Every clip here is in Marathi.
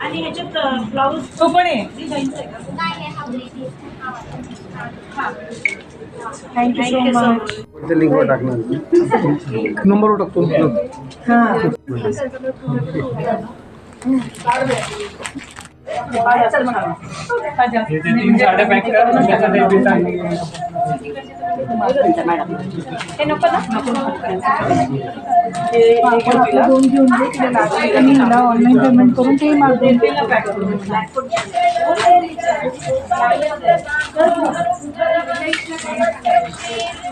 आणि ब्लाऊज तो पण आहे. थँक्यू सो मच टाकतो. हां. दोन घेऊन दे तिला मी ऑनलाईन पेमेंट करून ते मागून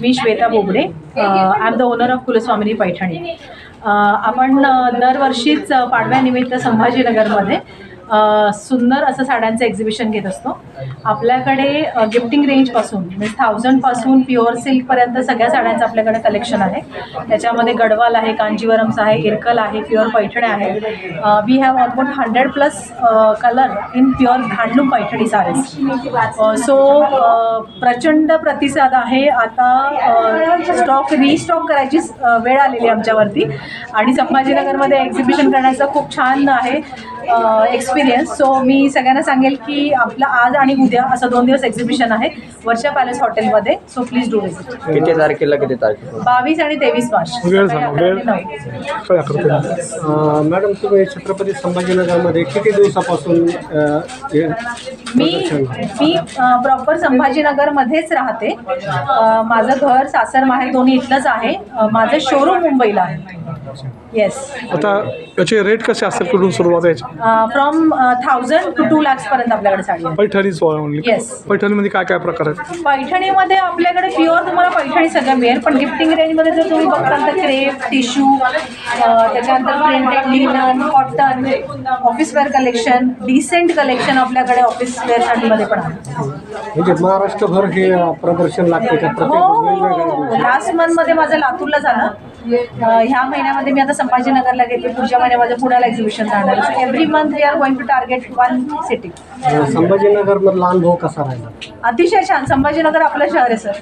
मी Shweta Bobde I am the owner of Kulswamini Paithani आपण दरवर्षीच पाडव्यानिमित्त संभाजीनगरमध्ये सुंदर असं साड्यांचं एक्झिबिशन घेत असतो. आपल्याकडे गिफ्टिंग रेंजपासून म्हणजे थाउजंडपासून प्युअर सिल्कपर्यंत सगळ्या साड्यांचं आपल्याकडे कलेक्शन आहे. त्याच्यामध्ये गडवाल आहे कांजीवरम्स आहे इरकल आहे प्युअर पैठणी आहे. We have almost hundred plus colour in pure handloom Paithani saris so प्रचंड प्रतिसाद आहे. आता स्टॉक रिस्टॉक करायची वेळ आलेली आहे आमच्यावरती. आणि संभाजीनगरमध्ये एक्झिबिशन करण्याचं खूप छान आहे एक्सपिरियन्स सो मी सगळ्यांना सांगेल की आपलं आज आणि उद्या असं दोन दिवस एक्झिबिशन आहे वर्षा पॅलेस हॉटेलमध्ये सो प्लीज डू विजिट किती तारखेला किती तारखेला बावीस आणि तेवीस मार्च. वेळ सांगा, वेळ. नऊ. काय करतो मॅडम तुम्ही छत्रपती संभाजीनगरमध्ये किती दिवसापासून अ, हे मी? मी प्रॉपर संभाजीनगरमध्येच राहते. अ, माझं घर सासर माहेर दोन्ही इथलंच आहे. अ, माझं शोरूम मुंबईला आहे. येस आता याचे रेट कसे असतील कुठून सुरुवात आहे? फ्रॉम थाउजंड टू टू लॅक्सपर्यंत आपल्याकडे साडी आहे. पैठणीच ओनली Yes. पैठणीमध्ये काय काय प्रकार आहेत? पैठणीमध्ये आपल्याकडे प्युअर तुम्हाला पैठणी सगळं मिळेल पण गिफ्टिंग रेंजमध्ये जर तुम्ही बघताल तर क्रेप टिश्यू त्याच्यानंतर printed linen cotton office wear collection decent collection आपल्याकडे ऑफिस वेअर साडीमध्ये पण आहे. म्हणजे महाराष्ट्रभर हे प्रदर्शन लागते का हो प्रत्येक वेगवेगळ्या लास्ट मंथमध्ये माझं लातूरला झालं. ह्या महिन्यामध्ये मी आता संभाजीनगरला घेतली पुढच्या महिन्यामध्ये पुण्याला एक्झिबिशन जाणार so every month we are going to target one city uh, संभाजीनगरमधला अनुभव कसा राहिला? अतिशय छान. संभाजीनगर आपलं शहर आहे सर.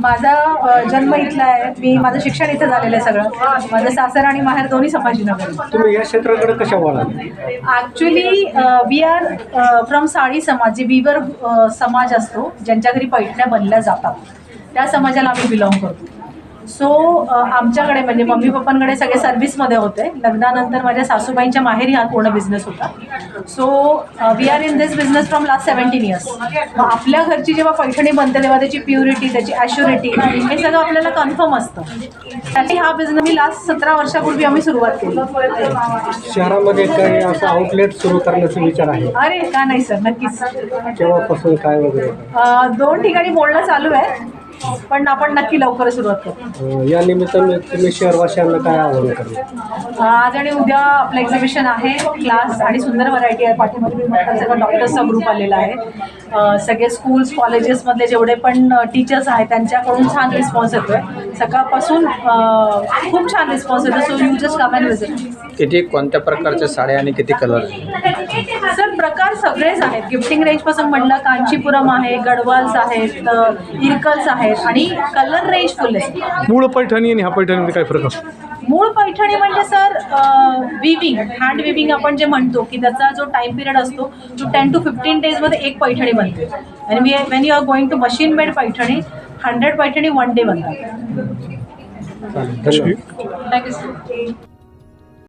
माझा जन्म इथला आहे. मी माझं शिक्षण इथं झालेलं आहे सगळं. माझं सासर आणि माहेर दोन्ही संभाजीनगर. तुम्ही या क्षेत्राकडे कशा वळाले? Actually we are from Sadi Samaj. जे विवर समाज असतो ज्यांच्या घरी पैठण्या बनल्या जातात. त्या समाजाला आम्ही बिलॉंग करतो. सो आमच्याकडे म्हणजे मम्मी पप्पांकडे सगळे सर्व्हिसमध्ये होते. लग्नानंतर माझ्या सासूबाईंच्या माहेरी हा पूर्ण बिझनेस होता. So we are in this business from last seventeen years मग आपल्या घरची जेव्हा पैठणी बनते तेव्हा त्याची प्युरिटी त्याची ॲश्युरिटी हे सगळं आपल्याला कन्फर्म असतं. त्यासाठी हा बिझनेस मी लास्ट सतरा वर्षापूर्वी आम्ही सुरुवात केली. शहरामध्ये काही असं आउटलेट सुरू करण्याचा विचार आहे? अरे का नाही सर नक्कीच. केव्हापासून काय वगैरे? दोन ठिकाणी बोलणं चालू आहे. पण आपण नक्की लवकर सुरुवात करू. अ, या निमित्ताने तुम्ही शहरवासियांना काय आवाहन करणार आज आणि उद्या आपलं एक्झिबिशन आहे क्लास आणि सुंदर व्हरायटी आहे. पाठीमध्ये मी म्हटलं सगळं डॉक्टर्सचा ग्रुप आलेला आहे. सगळे स्कूल्स कॉलेजेसमधले जेवढे पण टीचर्स आहेत त्यांच्याकडून छान रिस्पॉन्स येतो आहे सकाळपासून खूप छान रिस्पॉन्स येतो so you just come and visit किती कोणत्या प्रकारच्या साड्या आणि किती कलर सर प्रकार सगळेच आहेत. गिफ्टिंग रेंजपासून म्हणलं कांचीपुरम आहे गडवाल्स आहेत इरकल्स आहेत आणि कलर रेंज फुल आहे. मूळ पैठणी आणि ह्या पैठणीमध्ये काय फरक असतो? मूळ पैठणी म्हणजे सर विविंग हँड विविंग आपण जे म्हणतो की त्याचा जो टाइम पिरियड असतो तो टेन टू फिफ्टीन डेजमध्ये एक पैठणी बनते. आणि मी when you are going to machine made Paithani hundred Paithani one day बनतात. Thank you sir